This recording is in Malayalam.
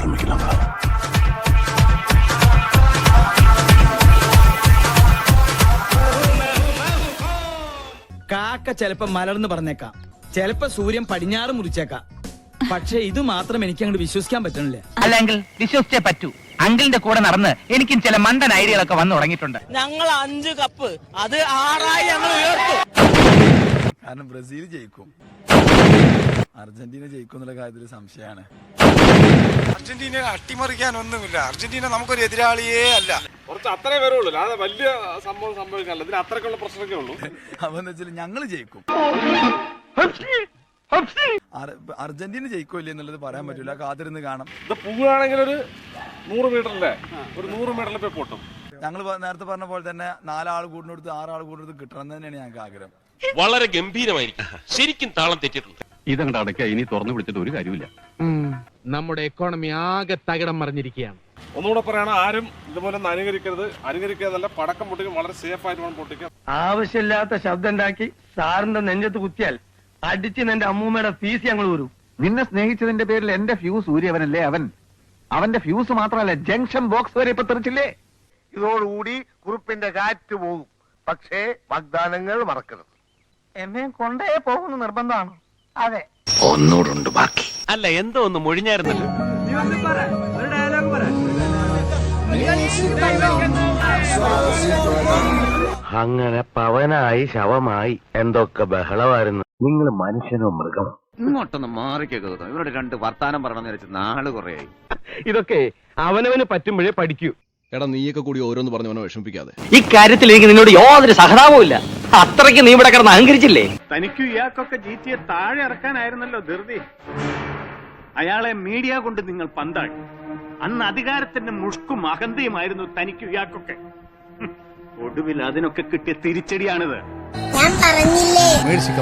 ആരംഭിക്കുന്നത്. കാക്ക ചിലപ്പോ മലർന്ന് പറഞ്ഞേക്കാം. ചിലപ്പോ സൂര്യൻ പടിഞ്ഞാറ് മുറിച്ചേക്കാം. പക്ഷെ ഇത് മാത്രം എനിക്ക് അങ്ങോട്ട് വിശ്വസിക്കാൻ പറ്റണില്ലേ. അല്ലെങ്കിൽ വിശ്വസിച്ചേ പറ്റൂ. അങ്കിളിന്റെ കൂടെ നടന്ന് എനിക്കും ചില മണ്ടൻ ഐഡിയകളൊക്കെ വന്നു തുടങ്ങിയിട്ടുണ്ട് ഞങ്ങൾ അഞ്ച് കപ്പ് അത് ആറായി ഞങ്ങൾ കാരണം ബ്രസീൽ ജയിക്കും. അർജന്റീന ജയിക്കും എന്നുള്ള കാര്യത്തിൽ സംശയമാണ്. അർജന്റീന അട്ടിമറിക്കാൻ ഒന്നുമില്ല അർജന്റീന നമുക്കൊരു എതിരാളിയേ അല്ല. കുറച്ച് അത്രേ വരുള്ളൂ. അല്ലാതെ വലിയ സംഭവം സംഭവിക്കാനില്ല. ഇതിന് അത്രക്കുള്ള പ്രശ്നമൊക്കെ ഉള്ളൂ. അപ്പൊ എന്താ വെച്ചാൽ ഞങ്ങൾ ജയിക്കും. അർ- അർജന്റീന ജയിക്കില്ല എന്നുള്ളത് പറയാൻ പറ്റൂല. കാത്തിരുന്ന് കാണാം. ഇത് പോവുകയാണെങ്കിൽ ഒരു നൂറ് മീറ്ററിന്റെ ഒരു നൂറ് മീറ്ററിൽ പോയി പൊട്ടും ഞങ്ങൾ നേരത്തെ പറഞ്ഞ പോലെ തന്നെ നാലാൾ കൂടുന്നിടത്ത് ആറാൾ കൂടുന്നിടത്ത് കിട്ടണം എന്ന് തന്നെയാണ് ഞങ്ങൾക്ക് ആഗ്രഹം. വളരെ ഗംഭീരമായിരിക്കും. ശരിക്കും താളം തെറ്റിട്ടുണ്ട് ഇതങ്ങടെ അടയ്ക്ക ഇനി തുറന്നു പിടിച്ചിട്ട് ഒരു കാര്യമില്ല നമ്മുടെ എക്കോണമി ആകെ തകിടം മറിഞ്ഞിരിക്കുകയാണ്. ഒന്നുകൂടെ പറയണം ആരും ഇതുപോലെ അനുകരിക്കരുത്. അനുകരിക്കാതല്ല പടക്കം പൊട്ടിക്കും വളരെ സേഫ് ആയിട്ട് വേണം പൊട്ടിക്കാൻ. ആവശ്യമില്ലാത്ത ശബ്ദം ഉണ്ടാക്കി സാറിന്റെ നെഞ്ചത്ത് കുത്തിയാൽ അടിച്ച് നിന്റെ അമ്മൂമ്മയുടെ ഫീസ് ഞങ്ങൾ വരും നിന്നെ സ്നേഹിച്ചതിന്റെ പേരിൽ എന്റെ ഫ്യൂസ് ഊരിയവനല്ലേ അവൻ? അവന്റെ ഫ്യൂസ് മാത്രമല്ല ജംഗ്ഷൻ ബോക്സ് വരെ ഇപ്പൊ തെറിച്ചില്ലേ? ഇതോടുകൂടി കുറിപ്പിന്റെ കാറ്റ് പോകും. പക്ഷേ വാഗ്ദാനങ്ങൾ മറക്കരുത്. എന്നെ കൊണ്ടേ പോകുന്ന നിർബന്ധമാണ്. അതെ. ഒന്നൂടുണ്ട് ബാക്കി. അല്ല എന്തോ ഒന്ന് മൊഴിഞ്ഞായിരുന്നല്ലോ. അങ്ങനെ പവനായി ശവമായി എന്തൊക്കെ ബഹളമായിരുന്നു. നിങ്ങൾ മനുഷ്യനോ മൃഗം? ഇങ്ങോട്ടൊന്ന് മാറിക്കൊക്കെ ഇവരോട് രണ്ട് വർത്താനം പറയണമെന്ന് വെച്ച് നാൾ കുറയായി ഇതൊക്കെ അവനവന് പറ്റുമ്പോഴേ പഠിക്കൂ. എടാ നീയൊക്കെ കൂടി ഓരോന്ന് പറഞ്ഞു അവനെ വിഷമിപ്പിക്കാതെ. ഈ കാര്യത്തിൽ എനിക്ക് നിന്നോട് യാതൊരു സഹതാപവും ഇല്ല. അത്രയ്ക്ക് നീ ഇവിടെ കിടന്ന് അഹങ്കരിച്ചില്ലേ? തനിക്കും ഇയാൾക്കൊക്കെ ജി ടിയെ താഴെ ഇറക്കാനായിരുന്നല്ലോ ധൃതി. അയാളെ മീഡിയ കൊണ്ട് നിങ്ങൾ പന്താടി. അന്ന് അധികാരത്തിന്റെ മുഷ്കും അഹന്തയുമായിരുന്നു തനിക്ക് ഇയാൾക്കൊക്കെ. ഒടുവിൽ അതിനൊക്കെ കിട്ടിയ തിരിച്ചടിയാണിത്. ഞാൻ പറഞ്ഞില്ലേ? മേടിച്ച്